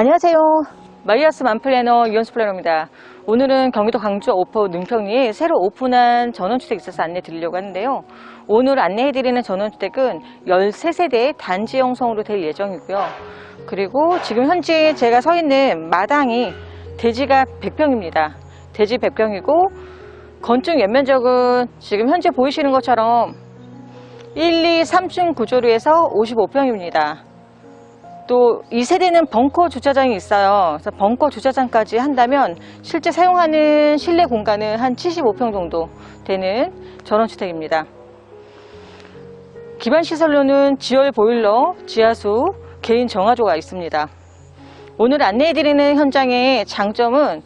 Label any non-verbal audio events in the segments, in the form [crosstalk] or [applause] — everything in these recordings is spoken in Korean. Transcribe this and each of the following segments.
안녕하세요. 마이아스 만플래너 이현수 플래너입니다. 오늘은 경기도 광주 오포 능평리에 새로 오픈한 전원주택 있어서 안내 드리려고 하는데요. 오늘 안내해드리는 전원주택은 13세대 단지 형성으로 될 예정이고요. 그리고 지금 현재 제가 서 있는 마당이 대지가 100평입니다. 대지 100평이고 건축 연면적은 지금 현재 보이시는 것처럼 1, 2, 3층 구조로 해서 55평입니다. 또 이 세대는 벙커 주차장이 있어요. 그래서 벙커 주차장까지 한다면 실제 사용하는 실내 공간은 한 75평 정도 되는 전원주택입니다. 기반 시설로는 지열 보일러, 지하수, 개인 정화조가 있습니다. 오늘 안내해드리는 현장의 장점은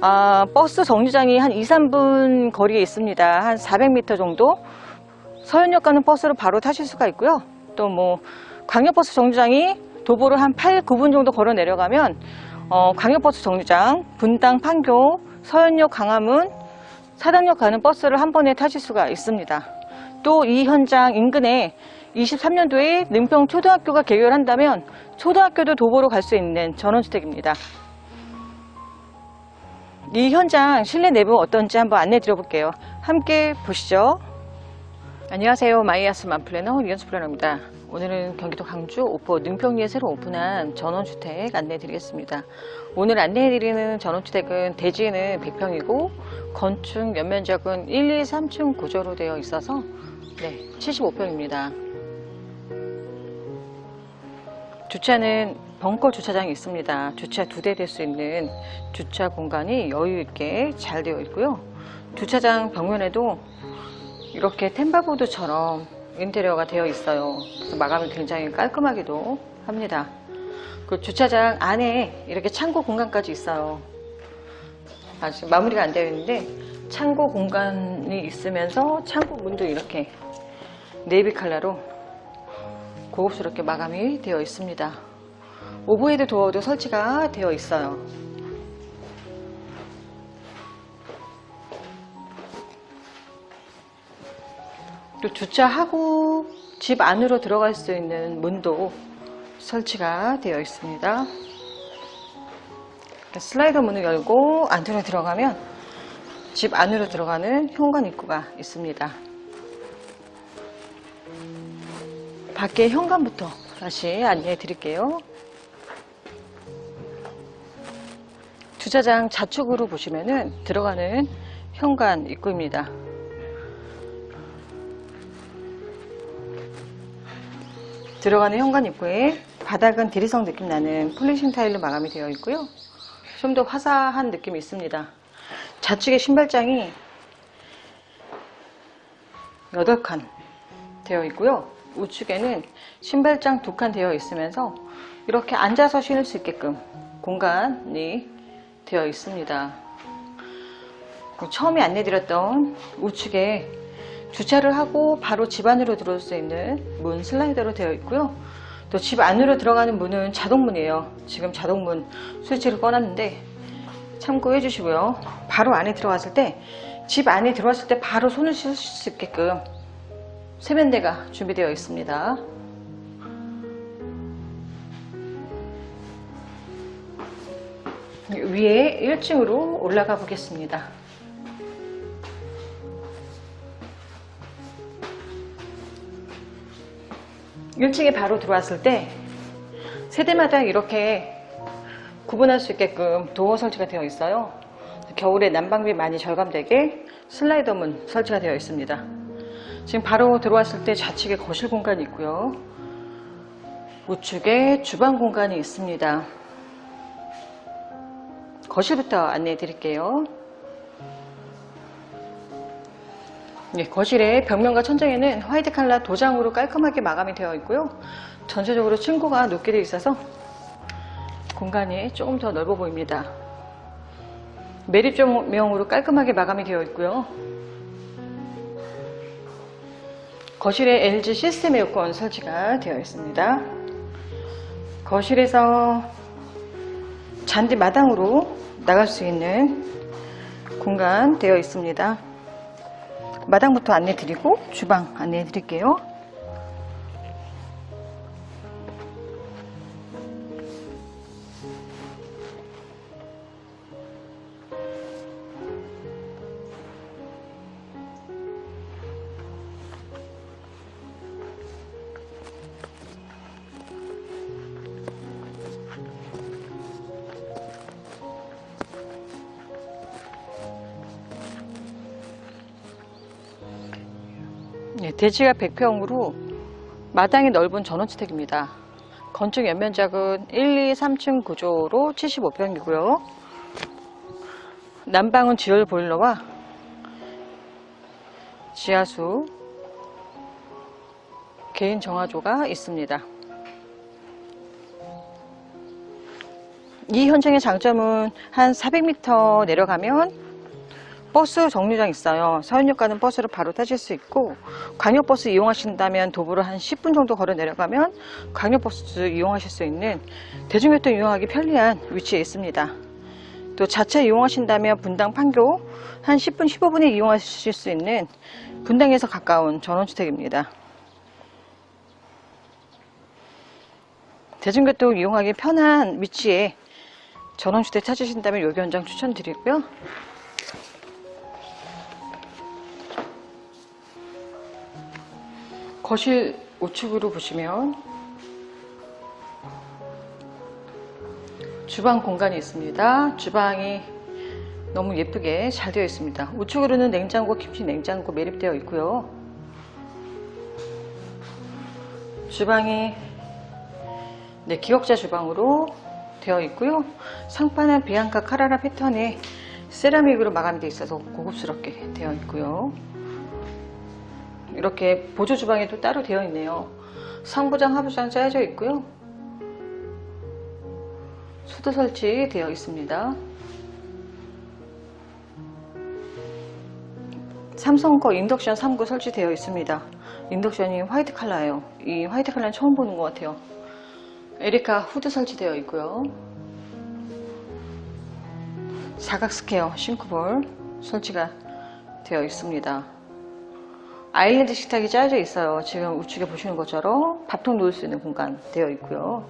아, 버스 정류장이 한 2, 3분 거리에 있습니다. 한 400m 정도. 서현역 가는 버스로 바로 타실 수가 있고요. 또 뭐 광역버스 정류장이 도보로 한 8, 9분 정도 걸어 내려가면 어, 광역버스 정류장, 분당, 판교, 서현역, 강화문, 사당역 가는 버스를 한 번에 타실 수가 있습니다. 또 이 현장 인근에 23년도에 능평 초등학교가 개교한다면 초등학교도 도보로 갈 수 있는 전원주택입니다. 이 현장 실내 내부 어떤지 한번 안내 드려볼게요. 함께 보시죠. 안녕하세요. 마이아스 만플래너 이현수 플래너입니다. 오늘은 경기도 광주 오포 능평리에 새로 오픈한 전원주택 안내 드리겠습니다. 오늘 안내해 드리는 전원주택은 대지는 100평이고 건축 연면적은 1, 2, 3층 구조로 되어 있어서 네, 75평입니다. 주차는 벙커 주차장이 있습니다. 주차 두 대 될 수 있는 주차 공간이 여유 있게 잘 되어 있고요. 주차장 벽면에도 이렇게 템바보드처럼 인테리어가 되어 있어요. 그래서 마감이 굉장히 깔끔하기도 합니다. 그 주차장 안에 이렇게 창고 공간까지 있어요. 아직 마무리가 안 되어 있는데 창고 공간이 있으면서 창고 문도 이렇게 네이비 컬러로 고급스럽게 마감이 되어 있습니다. 오버헤드 도어도 설치가 되어 있어요. 또 주차하고 집 안으로 들어갈 수 있는 문도 설치가 되어 있습니다. 슬라이더 문을 열고 안으로 들어가면 집 안으로 들어가는 현관 입구가 있습니다. 밖에 현관부터 다시 안내해 드릴게요. 주차장 좌측으로 보시면은 들어가는 현관 입구입니다. 들어가는 현관 입구에 바닥은 대리석 느낌 나는 폴리싱 타일로 마감이 되어 있고요. 좀 더 화사한 느낌이 있습니다. 좌측에 신발장이 8칸 되어 있고요. 우측에는 신발장 2칸 되어 있으면서 이렇게 앉아서 신을 수 있게끔 공간이 되어 있습니다. 처음에 안내드렸던 우측에 주차를 하고 바로 집 안으로 들어올 수 있는 문 슬라이더로 되어 있고요. 또 집 안으로 들어가는 문은 자동문이에요. 지금 자동문 스위치를 꺼놨는데 참고해 주시고요. 바로 안에 들어갔을 때 집 안에 들어왔을 때 바로 손을 씻을 수 있게끔 세면대가 준비되어 있습니다. 위에 1층으로 올라가 보겠습니다. 1층에 바로 들어왔을 때 세대마다 이렇게 구분할 수 있게끔 도어 설치가 되어 있어요. 겨울에 난방비 많이 절감되게 슬라이더 문 설치가 되어 있습니다. 지금 바로 들어왔을 때 좌측에 거실 공간이 있고요. 우측에 주방 공간이 있습니다. 거실부터 안내해 드릴게요. 네, 거실의 벽면과 천장에는 화이트 칼라 도장으로 깔끔하게 마감이 되어 있고요. 전체적으로 층고가 높게 되어 있어서 공간이 조금 더 넓어 보입니다. 매립 조명으로 깔끔하게 마감이 되어 있고요. 거실에 LG 시스템 에어컨 설치가 되어 있습니다. 거실에서 잔디 마당으로 나갈 수 있는 공간 되어 있습니다. 마당부터 안내 드리고 주방 안내해 드릴게요. 네, 대지가 100평으로 마당이 넓은 전원주택입니다. 건축 연면적은 1, 2, 3층 구조로 75평이고요. 난방은 지열 보일러와 지하수, 개인 정화조가 있습니다. 이 현장의 장점은 한 400m 내려가면 버스 정류장 있어요. 서현역 가는 버스를 바로 타실 수 있고 광역버스 이용하신다면 도보로 한 10분 정도 걸어 내려가면 광역버스 이용하실 수 있는 대중교통 이용하기 편리한 위치에 있습니다. 또 자체 이용하신다면 분당 판교 한 10분 15분에 이용하실 수 있는 분당에서 가까운 전원주택입니다. 대중교통 이용하기 편한 위치에 전원주택 찾으신다면 여기 현장 추천드리고요. 거실 우측으로 보시면 주방 공간이 있습니다. 주방이 너무 예쁘게 잘 되어 있습니다. 우측으로는 냉장고, 김치 냉장고 매립되어 있고요. 주방이 네, 기역자 주방으로 되어 있고요. 상판은 비앙카 카라라 패턴의 세라믹으로 마감되어 있어서 고급스럽게 되어 있고요. 이렇게 보조 주방에도 따로 되어 있네요. 상부장, 하부장 짜여져 있고요. 수도 설치되어 있습니다. 삼성 거 인덕션 3구 설치되어 있습니다. 인덕션이 화이트 컬러예요. 이 화이트 컬러는 처음 보는 것 같아요. 에리카 후드 설치되어 있고요. 사각 스퀘어 싱크볼 설치가 되어 있습니다. 아일랜드 식탁이 짜여져 있어요. 지금 우측에 보시는 것처럼 밥통 놓을 수 있는 공간 되어 있고요.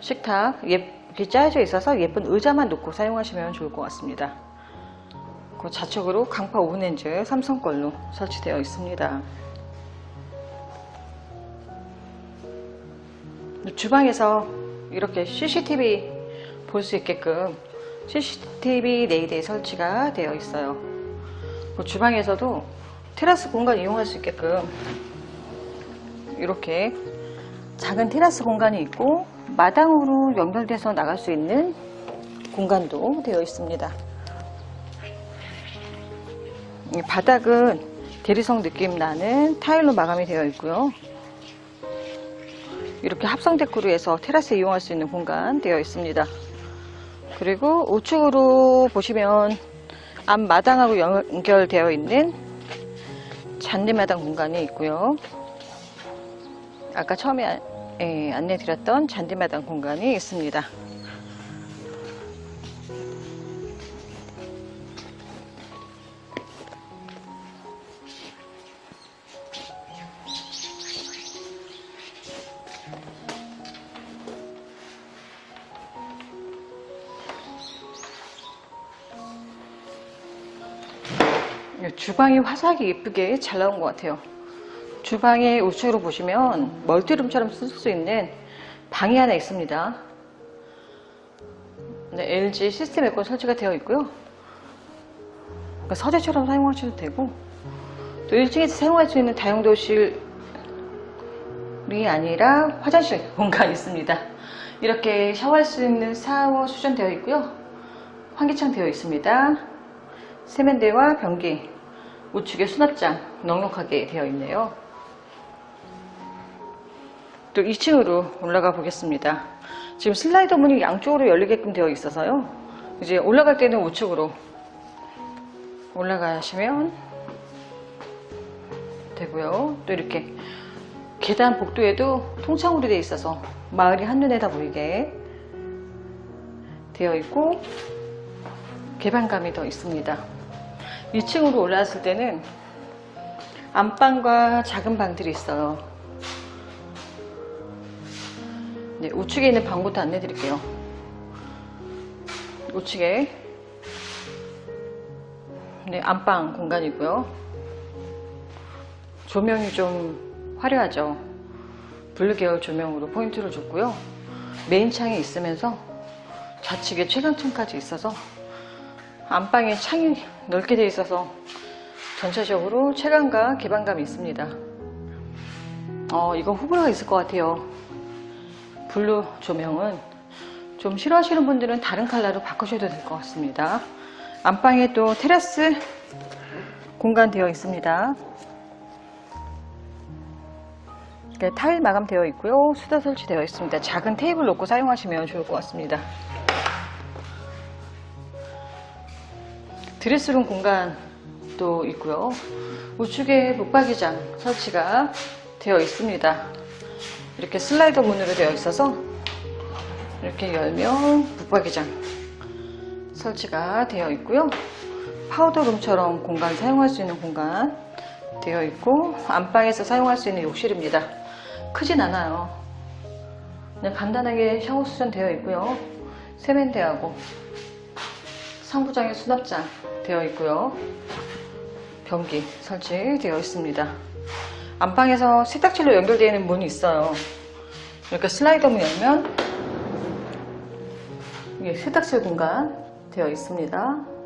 식탁 예쁘게 짜여져 있어서 예쁜 의자만 놓고 사용하시면 좋을 것 같습니다. 그 좌측으로 강파 오븐렌즈 삼성 걸로 설치되어 있습니다. 주방에서 이렇게 CCTV 볼 수 있게끔 CCTV 4대 설치가 되어 있어요. 그 주방에서도 테라스 공간 이용할 수 있게끔 이렇게 작은 테라스 공간이 있고 마당으로 연결돼서 나갈 수 있는 공간도 되어 있습니다. 이 바닥은 대리석 느낌 나는 타일로 마감이 되어 있고요. 이렇게 합성 데코로 해서 테라스 이용할 수 있는 공간 되어 있습니다. 그리고 우측으로 보시면 앞마당하고 연결되어 있는 잔디마당 공간이 있고요. 아까 처음에 안- 예, 안내드렸던 잔디마당 공간이 있습니다. 주방이 화사하게 예쁘게 잘 나온 것 같아요. 주방의 우측으로 보시면 멀티룸처럼 쓸 수 있는 방이 하나 있습니다. 네, LG 시스템 에어컨 설치가 되어 있고요. 그러니까 서재처럼 사용하셔도 되고 또 1층에서 사용할 수 있는 다용도실이 아니라 화장실 [laughs] 공간이 있습니다. 이렇게 샤워할 수 있는 샤워 수전되어 있고요. 환기창 되어 있습니다. 세면대와 변기, 우측에 수납장 넉넉하게 되어 있네요. 또 2층으로 올라가 보겠습니다. 지금 슬라이더 문이 양쪽으로 열리게끔 되어 있어서요. 이제 올라갈 때는 우측으로 올라가시면 되고요. 또 이렇게 계단 복도에도 통창으로 되어 있어서 마을이 한눈에 다 보이게 되어 있고 개방감이 더 있습니다. 2층으로 올라왔을 때는 안방과 작은 방들이 있어요. 네, 우측에 있는 방부터 안내 드릴게요. 우측에 네, 안방 공간이고요. 조명이 좀 화려하죠. 블루 계열 조명으로 포인트를 줬고요. 메인 창이 있으면서 좌측에 최강층까지 있어서 안방에 창이 넓게 되어 있어서 전체적으로 체감과 개방감이 있습니다. 어, 이거 호불호가 있을 것 같아요. 블루 조명은 좀 싫어하시는 분들은 다른 컬러로 바꾸셔도 될 것 같습니다. 안방에 또 테라스 공간 되어 있습니다. 타일 마감되어 있고요. 수다 설치되어 있습니다. 작은 테이블 놓고 사용하시면 좋을 것 같습니다. 드레스룸 공간도 있고요. 우측에 붙박이장 설치가 되어 있습니다. 이렇게 슬라이더 문으로 되어 있어서 이렇게 열면 붙박이장 설치가 되어 있고요. 파우더룸처럼 공간 사용할 수 있는 공간 되어 있고 안방에서 사용할 수 있는 욕실입니다. 크진 않아요. 그냥 간단하게 샤워 수전 되어 있고요. 세면대하고 상부장에 수납장 되어 있고요. 변기 설치되어 있습니다. 안방에서 세탁실로 연결되어 있는 문이 있어요. 이렇게 슬라이더 문 열면 이게 세탁실 공간 되어 있습니다.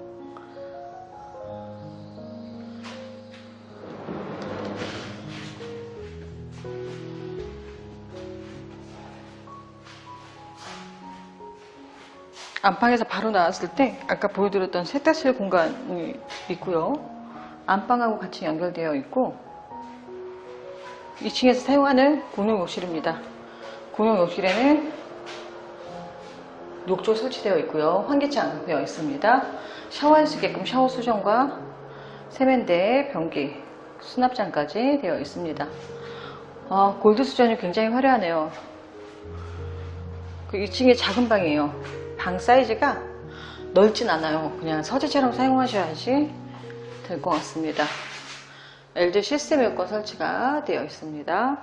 안방에서 바로 나왔을 때 아까 보여드렸던 세탁실 공간이 있고요. 안방하고 같이 연결되어 있고 2층에서 사용하는 공용 욕실입니다. 공용 욕실에는 욕조 설치되어 있고요. 환기창 되어 있습니다. 샤워할 수 있게끔 샤워 수전과 세면대, 변기, 수납장까지 되어 있습니다. 아, 골드 수전이 굉장히 화려하네요. 그 2층에 작은 방이에요. 방 사이즈가 넓진 않아요. 그냥 서재처럼 사용하셔야지 될 것 같습니다. LG 시스템 에어컨 설치가 되어 있습니다.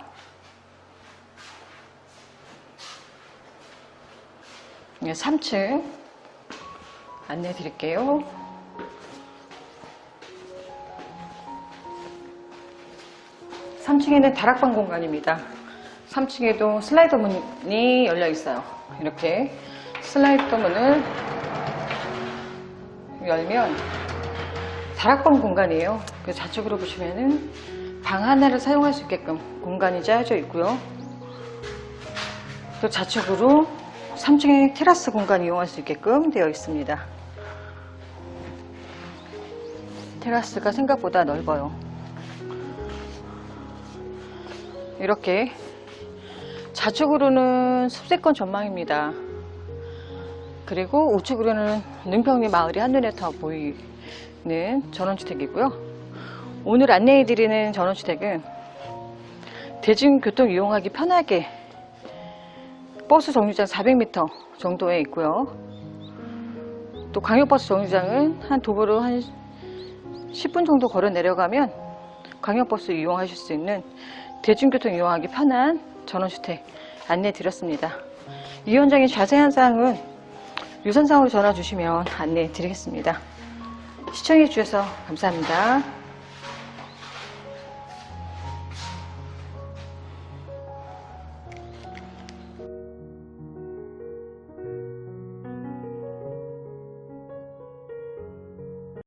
네, 3층 안내 드릴게요. 삼층에는 다락방 공간입니다. 3층에도 슬라이더 문이 열려 있어요. 이렇게 슬라이더 문을 열면 다락방 공간이에요. 그 좌측으로 보시면은 방 하나를 사용할 수 있게끔 공간이 짜여져 있고요. 또 좌측으로 3층에 테라스 공간 이용할 수 있게끔 되어 있습니다. 테라스가 생각보다 넓어요. 이렇게 좌측으로는 숲세권 전망입니다. 그리고 우측으로는 능평리 마을이 한눈에 더 보이는 전원주택이고요. 오늘 안내해드리는 전원주택은 대중교통 이용하기 편하게 버스 정류장 400m 정도에 있고요. 또 광역버스 정류장은 한 도보로 한 10분 정도 걸어 내려가면 광역버스 이용하실 수 있는 대중교통 이용하기 편한 전원주택 안내 드렸습니다. 이 현장의 자세한 사항은 유선상으로 전화 주시면 안내 드리겠습니다. 시청해 주셔서 감사합니다.